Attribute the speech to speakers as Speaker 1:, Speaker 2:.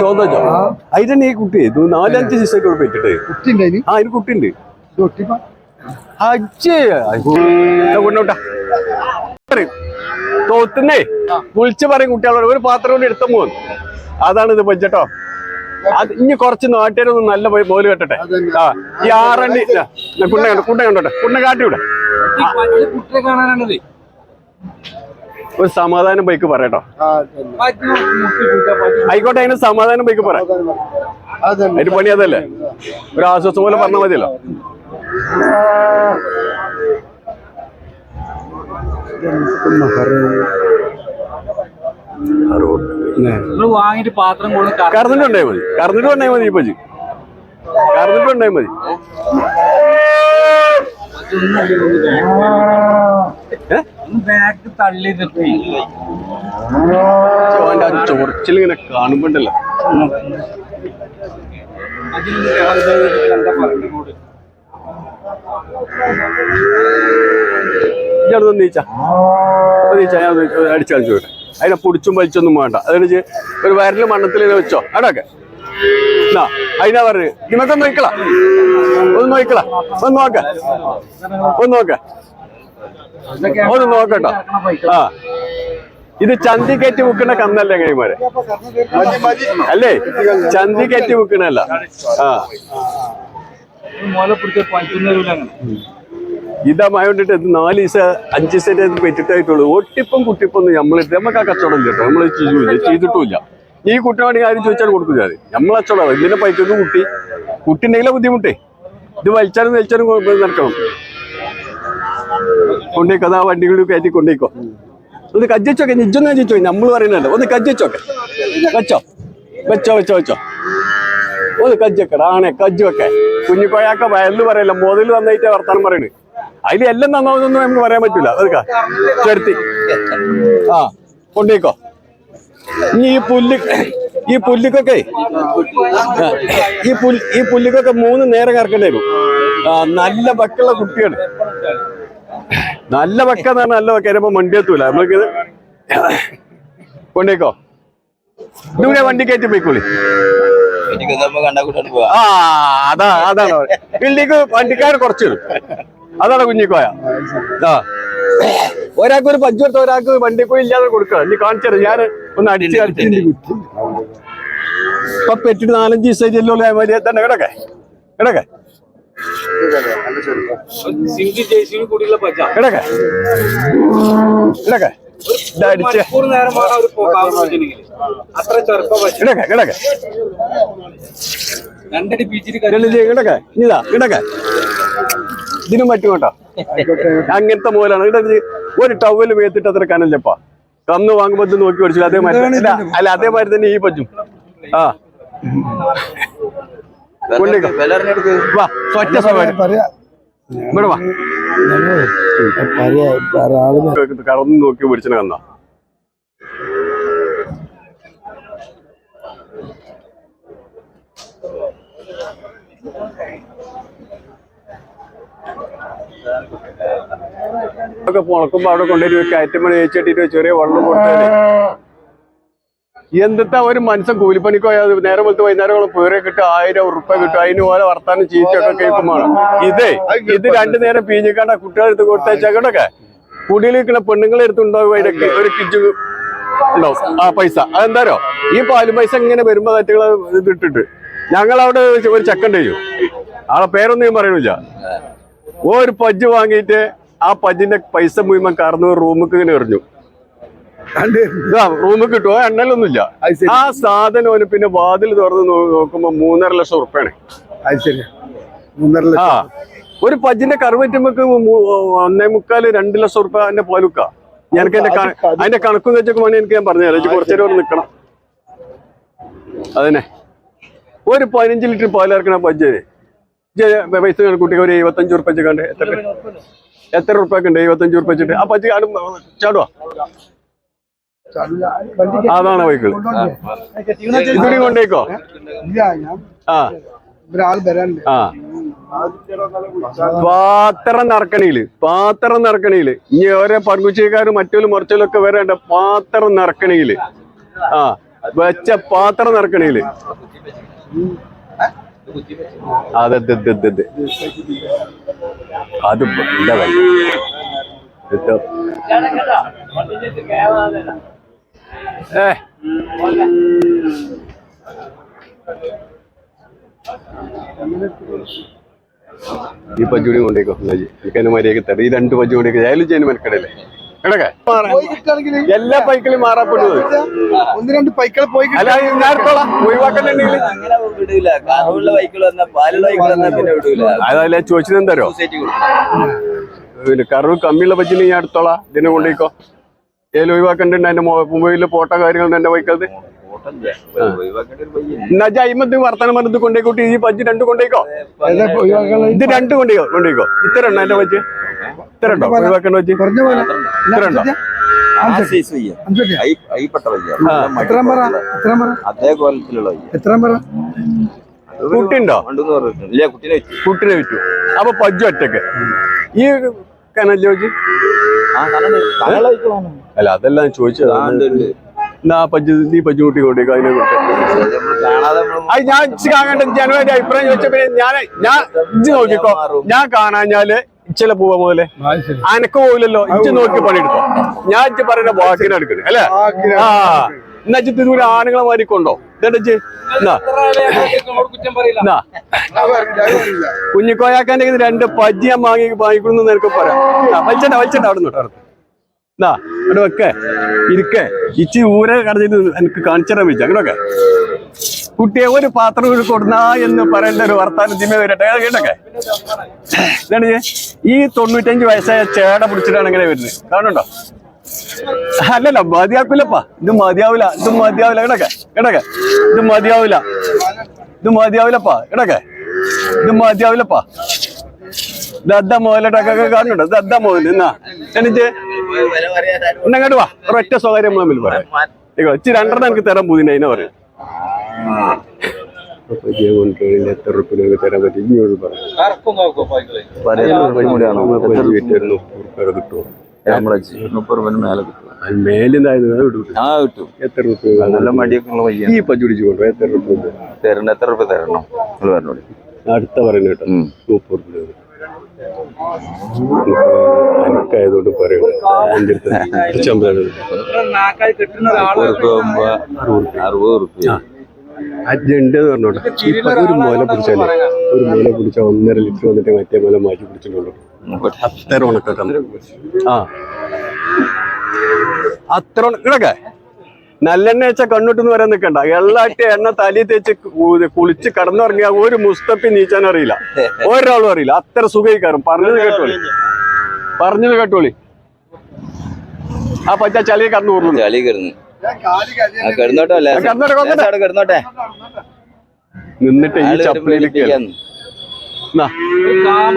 Speaker 1: ചോദിച്ചോ അതിന്റെ ഈ കുട്ടി നാലഞ്ച് ദിവസമായിട്ട് ഇവിടെ പറ്റിട്ട്
Speaker 2: കുട്ടിണ്ടായിന്
Speaker 1: ആ അതിന് കുട്ടിയുണ്ട്. കൊണ്ടോട്ടാ തോത്തുന്നേ. വിളിച്ചു പറയും കുട്ടികളോട്. ഒരു പാത്രം കൊണ്ട് എടുത്ത പോകുന്നു അതാണ് ഇത് ബഡ്ജറ്റോ അത് ഇനി കുറച്ച് നാട്ടുകാരൊന്നും നല്ല പോയി മോൽ കെട്ടട്ടെ. ആ ഈ ആറണ്ണി കുണ്ണ കണ്ടോ? കുണ്ണ കണ്ടോട്ടെ? കുണ്ണ കാട്ടിവിടെ. ഒരു സമാധാനം ബൈക്ക് പറയട്ടോ ആയിക്കോട്ടെ അതിന് സമാധാനം ബൈക്ക് പറ. അതിന് പണി അതല്ലേ? ഒരു ആശ്വാസം പോലെ പറഞ്ഞാൽ മതിയല്ലോ.
Speaker 3: നിങ്ങൾ പാത്രം കൊടുത്ത്
Speaker 1: കറന്നിട്ട് ഉണ്ടായി മതി. കറന്നിട്ട് ഉണ്ടായി മതി ഇപ്പൊ കറന്നിട്ട് ഉണ്ടായി മതി.
Speaker 3: ബാക്ക് തള്ളിയിട്ട്
Speaker 1: അവന്റെ ആ ചൊറിച്ചിൽ ഇങ്ങനെ കാണുമ്പോണ്ടല്ലോ. നീച്ച നീച്ച ഞാൻ അടിച്ചു കളിച്ചു വിട്ടെ അതിനെ പൊടിച്ചും വലിച്ചൊന്നും വേണ്ട. അതിന് ഒരു വയറിൽ മണ്ണത്തിൽ വെച്ചോ. അടക്കെ എന്നാ അതിനാ പറഞ്ഞു നിങ്ങൾക്ക് നോക്കള ഒന്ന് നോക്കള ഒന്ന് നോക്ക. ഒന്ന് നോക്ക. ഒന്ന് നോക്കട്ടോ. ആ. ഇത് ചന്തി കയറ്റി വിൽക്കുന്ന കന്നല്ലേ കൈമാരെ? അല്ലേ? ചന്തി കയറ്റി വിൽക്കണല്ല ആ.
Speaker 3: മുല പിടിച്ച പറ്റുന്നവരില്ല അങ്ങനെ
Speaker 1: ഇത് നാല് ദിവസം അഞ്ച് ദിവസത്തെ പെറ്റിട്ടായിട്ടുള്ളൂ. ഒട്ടിപ്പം കുട്ടിപ്പം നമ്മളിട്ട് നമുക്ക് ആ കച്ചവടം കേട്ടോ. നമ്മൾ ചെയ്യൂല. ചെയ്തിട്ടുമില്ല. ഈ കുട്ടിയോട് ആരും ചോദിച്ചാൽ കൊടുക്കില്ല അത് നമ്മൾ കച്ചവടം ഇതിന്റെ പൈക്കൊക്കെ കുട്ടി കുട്ടി. ഉണ്ടെങ്കിലേ ബുദ്ധിമുട്ടേ. ഇത് വലിച്ചാലും വലിച്ചാലും നടക്കണം. കൊണ്ടേക്കോ. അതാ വണ്ടികളിൽ കയറ്റി കൊണ്ടേക്കോ. ഒന്ന് കജ്ജിച്ചോക്കെ നിജൊന്നും കജ്ജിച്ചോ നമ്മൾ പറയുന്നുണ്ട് ഒന്ന് കജ്ജിച്ചോക്കെ വെച്ചോ വെച്ചോ. വെച്ചോ വെച്ചോ ഒന്ന് കജ്ജക്കട കജ്ജൊക്കെ കുഞ്ഞിക്കോയാക്ക വയലിൽ പറയല്ല മോതിൽ വന്നിട്ട് വർത്താനം പറയണ്. അതിൽ എല്ലാം നന്നാവുന്നൊന്നും നമുക്ക് പറയാൻ പറ്റില്ല അതൊക്കെ ചെറുത്തി ആ കൊണ്ടേക്കോ. ഇനി ഈ പുല്ല് ഈ പുല്ലുക്കൊക്കെ ഈ പുല്ല് ഈ പുല്ലുക്കൊക്കെ മൂന്ന് നേരം കറക്കേണ്ടി വരും. നല്ല വക്കുള്ള കുട്ടിയാണ്. നല്ല വക്ക എന്ന് പറഞ്ഞാൽ നല്ല വക്ക ചിലപ്പോ വണ്ടി എത്തൂല. നമ്മൾക്ക് കൊണ്ടേക്കോ. ദൂരെ വണ്ടി കയറ്റി പോയിക്കോളി. ആ അതാ അതാണ്. വണ്ടിക്കാർ കുറച്ച് അതാണ് കുഞ്ഞിക്കോയ ആ. ഒരാൾക്ക് ഒരു പഞ്ച് കൊടുത്ത ഒരാൾക്ക് വണ്ടിക്കോയി ഇല്ലാതെ കൊടുക്കുക നീ കാണിച്ചത് ഞാൻ ഒന്ന് അടിച്ച് കളിച്ചിട്ട് ഇപ്പൊ പെറ്റിട്ട് നാലഞ്ച് ദിവസം വലിയ തന്നെ കിടക്കെ. കിടക്കെ. കിടക്കെ. കിടക്കെ. ഇതാ കിടക്കെ. ഇതിനും പറ്റും കേട്ടോ. അങ്ങനത്തെ മൂലാണ്. ഒരു ടവൽ മേത്തിട്ട് അത്ര കനല്ലപ്പാ. കന്ന് വാങ്ങുമ്പോ നോക്കി പഠിച്ചു അതേമാതിരി അല്ല അതേമാതിരി തന്നെ ഈ പറ്റും. ആ. വാ
Speaker 2: ആൾ
Speaker 1: കറന്ന് നോക്കി പിടിച്ചിട്ട് കന്ന. ഒക്കെ പുണക്കുമ്പോ അവിടെ കൊണ്ടുവരും കയറ്റമണി വെച്ചിട്ടിട്ട് ചെറിയ വെള്ളം കൊടുത്താൽ. എന്തിട്ടാ ഒരു മനുഷ്യൻ കൂലിപ്പണിക്കോ നേരം പോലത്തെ വൈകുന്നേരം പേരെ കിട്ടും ആയിരം ഉറുപ്പ കിട്ടും അതിന് പോലെ വർത്താനം ചീച്ചൊക്കെ കേൾക്കുമ്പോൾ ഇതേ ഇത് രണ്ടു നേരം പീഞ്ഞിക്കാണ്ട കുട്ടികളെടുത്ത് കുടിയിൽ നിൽക്കുന്ന പെണ്ണുങ്ങളെ എടുത്തുണ്ടാവും അതിനൊക്കെ ഒരു കിജ് ഉണ്ടാവും ആ പൈസ. അതെന്താരോ ഈ പാലും പൈസ ഇങ്ങനെ വരുമ്പോ ഇട്ടിട്ട്. ഇതിട്ടിട്ട് ഞങ്ങളവിടെ ഒരു ചെക്കൻ ചെയ്യും. ആളെ പേരൊന്നും ഞാൻ പറയണില്ല. ഒരു പജ്ജ് വാങ്ങിയിട്ട് ആ പജ്ജിന്റെ പൈസ മുഴുവൻ കറന്നു റൂമുക്ക് ഇങ്ങനെ എറിഞ്ഞു. റൂമിൽ കിട്ടുമോ എണ്ണലൊന്നുമില്ല. ആ സാധനം ഓന് പിന്നെ വാതിൽ തുറന്ന് നോക്കുമ്പോ മൂന്നര ലക്ഷം ഉറുപ്പാണ് ആ ഒരു പജ്ജിന്റെ കറുവറ്റുമ്പക്ക് ഒന്നേ മുക്കാൽ രണ്ട് ലക്ഷം ഉറുപ്പ എന്റെ പോലുക്ക എനിക്ക് എന്റെ അതിന്റെ കണക്കും വെച്ചൊക്കെ വേണേ എനിക്ക് ഞാൻ പറഞ്ഞു തരാം കുറച്ചു നേരം നിൽക്കണം. അതന്നെ. ഒരു പതിനഞ്ച് ലിറ്റർ പാലിറക്കണ പജ്ജ്. പൈസ കുട്ടിക്ക് ഒരു എഴുപത്തഞ്ച് ഉറുപ്പ കണ്ട് എത്ര എത്ര ഉറുപ്പൊക്കെ ഉണ്ട്? എഴുപത്തഞ്ച് ഉറുപ്പ വെച്ചിട്ട്. ആ പച്ച കാണും ചാടുവാ? അതാണ് ബൈക്കിൾ ഇതിനും കൊണ്ടേക്കോ ആ. പാത്രം നിറക്കണിയിൽ പാത്രം നിറക്കണിയിൽ ഇനി ഓരോ പങ്കുച്ചക്കാരും മറ്റൊരു മുറച്ചലും ഒക്കെ വരേണ്ട പാത്രം നിറക്കണിയിൽ ആ. വെച്ച പാത്രം നിറക്കണിയിൽ അതെ അതെ അതെ അതെ എന്താ ഈ പഞ്ചുടി കൊണ്ടേക്കോ എനിക്ക് മര്യാദ തരും. ഈ രണ്ട് പഞ്ചു കൊണ്ടേക്ക് ഏലും ചെയ്യുന്ന മെനക്കടല്ലേ എല്ലാ പൈക്കളും മാറാപ്പെടുന്നത്
Speaker 2: ഒന്ന് രണ്ട് പൈക്കളെ പോയി
Speaker 1: അല്ല നേരത്തോളാം അതല്ല ചോദിച്ചത് എന്തോ പിന്നെ കറവ് കമ്മിയുള്ള പറ്റി ഞാൻ എടുത്തോളാം ഇതിനെ കൊണ്ടേക്കോ ഏലും ഒഴിവാക്കണ്ടുണ്ട് എന്റെ മൊബൈലിൽ പോട്ട കാര്യങ്ങളുണ്ട് എന്റെ
Speaker 4: പയ്യൻ
Speaker 1: എന്നാ ജൈമത്ത് വർത്തമാനം പറഞ്ഞത് കൊണ്ടേക്കോട്ട് ഈ പജ്ജ് രണ്ട് കൊണ്ടേക്കോ? ഇത് രണ്ട് കൊണ്ടേക്കോ കൊണ്ടേക്കോ. ഇത്ര ഉണ്ടോ എന്റെ പജ്ജ് ഇത്ര ഉണ്ടോ? ഒഴിവാക്കേണ്ട പജ്ജ്
Speaker 2: കുറഞ്ഞ പോലെ
Speaker 1: ഇത്ര ഉണ്ടോ?
Speaker 4: അതേ കോലത്തിലുള്ള. ഇല്ല കുട്ടീനെ വെച്ചു.
Speaker 1: കുട്ടിനെ വിറ്റു അപ്പൊ പജ്ജ് ഒറ്റയ്ക്ക്. ഈ കനൽ അല്ല അതെല്ലാം ചോദിച്ചത്. എന്നാ നീ പജ്ജു കുട്ടി കൊണ്ടേക്കോ അതിനെ
Speaker 4: അത്
Speaker 1: ഞാൻ ഇച്ച് കാണണ്ട ജനുവരി അഭിപ്രായം ചോദിച്ച പിന്നെ ഞാൻ ഞാൻ ഇജ്ജ് നോക്കിക്കോ. ഞാൻ കാണാഞ്ഞാൽ ഇച്ചല പോവാ മുതലേ? അനക്ക് പോവില്ലല്ലോ. ഇജ്ജ് നോക്കി പണിയെടുക്കോ ഞാൻ ഇജ്ജ് പറയുന്ന വാക്കിനെ എടുക്കണേ അല്ലേ? ആ. എന്നാ ഇജ്ജ് തിരൂര് ആണുങ്ങളെ മാതിരി കൊണ്ടോ? ഇതെന്താ എന്നാ.
Speaker 3: കുറ്റം പറയില്ല
Speaker 1: എന്നാ കുഞ്ഞിക്കോയാക്കാന്റെ രണ്ട് പജ്ജി ഞാൻ വാങ്ങി വാങ്ങിക്കുന്നു നിനക്ക് പറയാം. വലിച്ചണ്ട വലിച്ചണ്ട അവിടെ നിന്ന് എന്നാ അവിടെ വെക്കേ. ഇരിക്കേ. ഇച്ചി ഊരെ കടഞ്ഞിട്ട് എനിക്ക് കാണിച്ചിടാൻ വെച്ചു അങ്ങനൊക്കെ കുട്ടിയെ ഒരു പാത്രം ഒരു കൊടുന്നാ എന്ന് പറയേണ്ട ഒരു വർത്താനം ജിമ്മ വരട്ടെ. കേട്ടൊക്കെ? ഇതാണ് ഈ തൊണ്ണൂറ്റഞ്ച് വയസ്സായ ചേട പിടിച്ചിട്ടാണ് ഇങ്ങനെ വരുന്നത്. കാണുന്നുണ്ടോ? അല്ലല്ല മതിയാക്കൂലപ്പാ. ഇത് മതിയാവില്ല ഇത് മതിയാവില്ല കേടൊക്കെ കേടൊക്കെ ഇത് മതിയാവില്ല ഇത് മതിയാവില്ലപ്പാ കേടൊക്കെ ഇത് മതിയാവില്ലപ്പാ ദദ്ദ മുതലട്ടൊക്കെ കാണുന്നുണ്ടോ? ദദ്ദ മുതൽ. എന്നാ?
Speaker 4: ആരും
Speaker 1: ഇന്നങ്ങോട്ട് വാ. ഒരൊറ്റ സ്വകാര്യം തമ്മിൽ പറയാം ഇച്ചി രണ്ടെണ്ണം എനിക്ക് തരാൻ പുതിന അതിനെ പറയും. എത്ര റുപ്യ തരാൻ പറ്റും ഇങ്ങോട്ട് പറയാം കിട്ടുമോ
Speaker 4: രൂപ മേലെ കിട്ടും.
Speaker 1: എത്ര
Speaker 4: രൂപ
Speaker 1: എനിക്കായതുകൊണ്ട്
Speaker 4: രൂപ അറുപത് റുപ്യ
Speaker 1: അജണ്ട് എന്ന് പറഞ്ഞോട്ടെ. ഒരു മുല പിടിച്ചാലേ ഒരു മുല പിടിച്ച ഒന്നര ലിറ്റർ വന്നിട്ട് മറ്റേ മുല മാറ്റി പിടിച്ചിട്ടുള്ളൂ. അത്ര ഉണക്കട്ടെ ആ. അത്ര ഉണക്കടക്കെ നല്ലെണ്ണ വെച്ച കണ്ണുട്ടെന്ന് വരാൻ നിൽക്കണ്ട എള്ളാട്ടി എണ്ണ തലി തേച്ച് കുളിച്ച് കടന്നുറങ്ങിയ ഒരു മുസ്തപ്പി നീച്ചാൻ അറിയില്ല. ഒരാളും അറിയില്ല. അത്ര സുഖയിക്കാരും പറഞ്ഞത് കേട്ടോളി. പറഞ്ഞത് കേട്ടോളി. ആ പച്ച
Speaker 4: ചളി കടന്നു. ചളി കിടന്നോട്ടെ
Speaker 1: നിന്നിട്ട് ഈ
Speaker 3: ആൾ